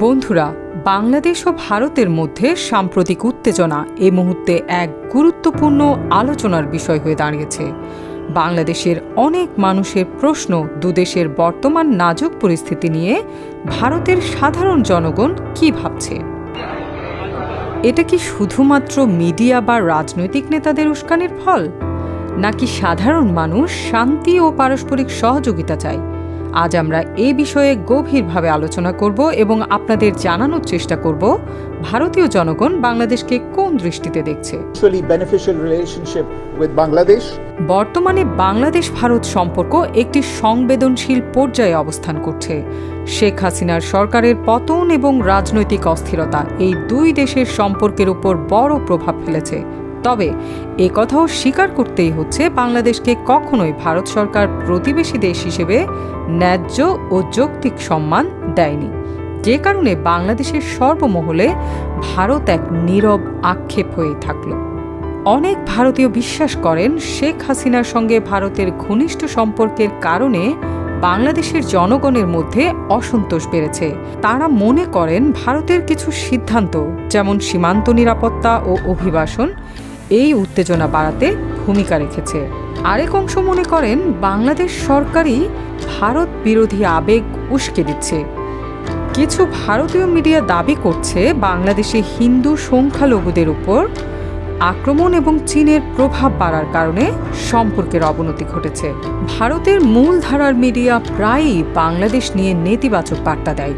বন্ধুরা, বাংলাদেশ ও ভারতের মধ্যে সাম্প্রতিক উত্তেজনা এ মুহূর্তে এক গুরুত্বপূর্ণ আলোচনার বিষয় হয়ে দাঁড়িয়েছে। বাংলাদেশের অনেক মানুষের প্রশ্ন দুদেশের বর্তমান নাজুক পরিস্থিতি নিয়ে ভারতের সাধারণ জনগণ কি ভাবছে? এটা কি শুধুমাত্র মিডিয়া বা রাজনৈতিক নেতাদের উস্কানির ফল? নাকি সাধারণ মানুষ শান্তি ও পারস্পরিক সহযোগিতা চায়? আজ আমরা এ বিষয়ে গভীরভাবে আলোচনা করব এবং আপনাদের জানানোর চেষ্টা করব ভারতীয় জনগণ বাংলাদেশকে কোন দৃষ্টিতে দেখছে. বর্তমানে বাংলাদেশ ভারত সম্পর্ক একটি সংবেদনশীল পর্যায়ে অবস্থান করছে। শেখ হাসিনার সরকারের পতন এবং রাজনৈতিক অস্থিরতা এই দুই দেশের সম্পর্কের উপর বড় প্রভাব ফেলেছে। তবে একথাও স্বীকার করতেই হচ্ছে বাংলাদেশকে কখনোই ভারত সরকার প্রতিবেশী দেশ হিসেবে ন্যায্য ও যৌক্তিক সম্মান দেয়নি। যে কারণে বাংলাদেশের সর্বমহলে ভারত এক নীরব আক্ষেপ হয়ে থাকল। অনেক ভারতীয় বিশ্বাস করেন শেখ হাসিনার সঙ্গে ভারতের ঘনিষ্ঠ সম্পর্কের কারণে বাংলাদেশের জনগণের মধ্যে অসন্তোষ বেড়েছে। তারা মনে করেন ভারতের কিছু সিদ্ধান্ত, যেমন সীমান্ত নিরাপত্তা ও অভিবাসন এই উত্তেজনা বাড়াতে ভূমিকা রেখেছে। আরেক অংশ মনে করেন, বাংলাদেশ সরকারই ভারত বিরোধী আবেগ উস্কে দিচ্ছে। কিছু ভারতীয় মিডিয়া দাবি করছে, বাংলাদেশে হিন্দু সংখ্যালঘুদের উপর আক্রমণ এবং চীনের প্রভাব বাড়ার কারণে সম্পর্কের অবনতি ঘটেছে। ভারতের মূলধারার মিডিয়া প্রায়ই বাংলাদেশ নিয়ে নেতিবাচক বার্তা দেয়।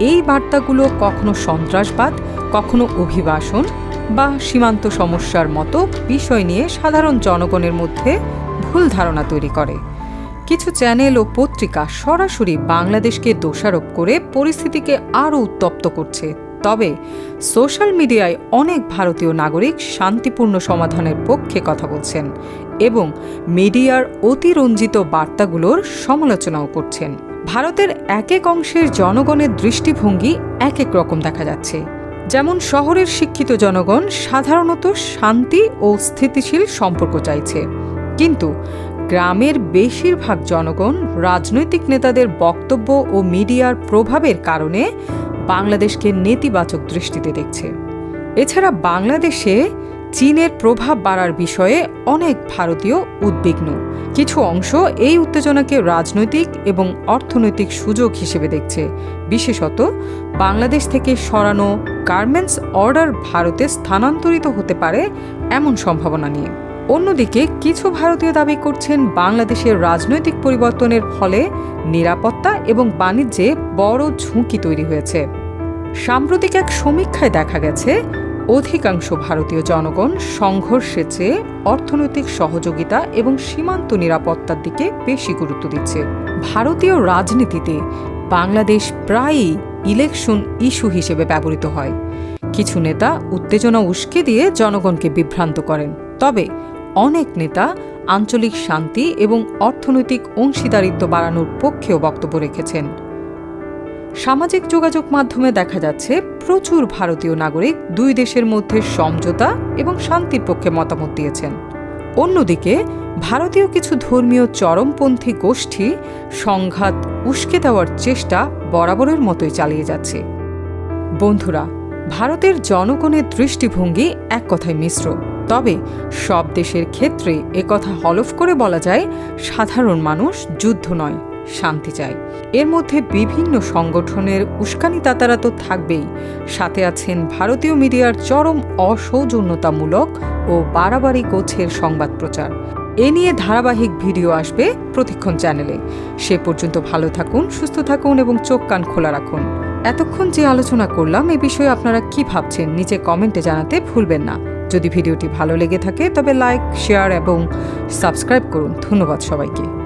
এই বার্তাগুলো কখনো সন্ত্রাসবাদ, কখনো অভিবাসন বা সীমান্ত সমস্যার মতো বিষয় নিয়ে সাধারণ জনগণের মধ্যে ভুল ধারণা তৈরি করে। কিছু চ্যানেল ও পত্রিকা সরাসরি বাংলাদেশকে দোষারোপ করে পরিস্থিতিকে আরও উত্তপ্ত করছে। তবে সোশ্যাল মিডিয়ায় অনেক ভারতীয় নাগরিক শান্তিপূর্ণ সমাধানের পক্ষে কথা বলছেন এবং মিডিয়ার অতিরঞ্জিত বার্তাগুলোর সমালোচনাও করছেন। ভারতের এক এক অংশের জনগণের দৃষ্টিভঙ্গি এক এক রকম দেখা যাচ্ছে। যেমন শহরের শিক্ষিত জনগণ সাধারণত শান্তি ও স্থিতিশীল সম্পর্ক চাইছে। কিন্তু গ্রামের বেশিরভাগ জনগণ রাজনৈতিক নেতাদের বক্তব্য ও মিডিয়ার প্রভাবের কারণে বাংলাদেশকে নেতিবাচক দৃষ্টিতে দেখছে। এছাড়া বাংলাদেশে চীনের প্রভাব বাড়ার বিষয়ে অনেক ভারতীয় উদ্বিগ্ন। কিছু অংশ এই উত্তেজনাকে রাজনৈতিক এবং অর্থনৈতিক সুযোগ হিসেবে দেখছে। বিশেষত, বাংলাদেশ থেকে সরানো গার্মেন্টস অর্ডার ভারতে স্থানান্তরিত হতে পারে এমন সম্ভাবনা নিয়ে। অন্যদিকে, কিছু ভারতীয় দাবি করছেন বাংলাদেশের রাজনৈতিক পরিবর্তনের ফলে নিরাপত্তা এবং বাণিজ্যে বড় ঝুঁকি তৈরি হয়েছে। সাম্প্রতিক এক সমীক্ষায় দেখা গেছে অধিকাংশ ভারতীয় জনগণ সংঘর্ষের চেয়ে অর্থনৈতিক সহযোগিতা এবং সীমান্ত নিরাপত্তার দিকে বেশি গুরুত্ব দিচ্ছে। ভারতীয় রাজনীতিতে বাংলাদেশ প্রায়ই ইলেকশন ইস্যু হিসেবে ব্যবহৃত হয়। কিছু নেতা উত্তেজনা উস্কে দিয়ে জনগণকে বিভ্রান্ত করেন। তবে অনেক নেতা আঞ্চলিক শান্তি এবং অর্থনৈতিক অংশীদারিত্ব বাড়ানোর পক্ষেও বক্তব্য রেখেছেন। সামাজিক যোগাযোগ মাধ্যমে দেখা যাচ্ছে, প্রচুর ভারতীয় নাগরিক দুই দেশের মধ্যে সমঝোতা এবং শান্তির পক্ষে মতামত দিয়েছেন। অন্যদিকে, ভারতীয় কিছু ধর্মীয় চরমপন্থী গোষ্ঠী সংঘাত উস্কে দেওয়ার চেষ্টা বরাবরের মতোই চালিয়ে যাচ্ছে। বন্ধুরা, ভারতের জনগণের দৃষ্টিভঙ্গি এক কথায় মিশ্র। তবে সব দেশের ক্ষেত্রে একথা হলফ করে বলা যায়, সাধারণ মানুষ যুদ্ধ নয়। শান্তি চায় এর মধ্যে বিভিন্ন সংগঠনের উস্কানিদাতারা তো থাকবেই। সাথে আছেন ভারতীয় মিডিয়ার চরম অসৌজন্যতামূলক ও বাড়াবাড়ি গোছের সংবাদ প্রচার। এ নিয়ে ধারাবাহিক ভিডিও আসবে প্রতিক্ষণ চ্যানেলে। সে পর্যন্ত ভালো থাকুন, সুস্থ থাকুন এবং চোখ কান খোলা রাখুন। এতক্ষণ যে আলোচনা করলাম, এ বিষয়ে আপনারা কি ভাবছেন, নিচে কমেন্টে জানাতে ভুলবেন না। যদি ভিডিওটি ভালো লেগে থাকে, তবে লাইক, শেয়ার এবং সাবস্ক্রাইব করুন। ধন্যবাদ সবাইকে।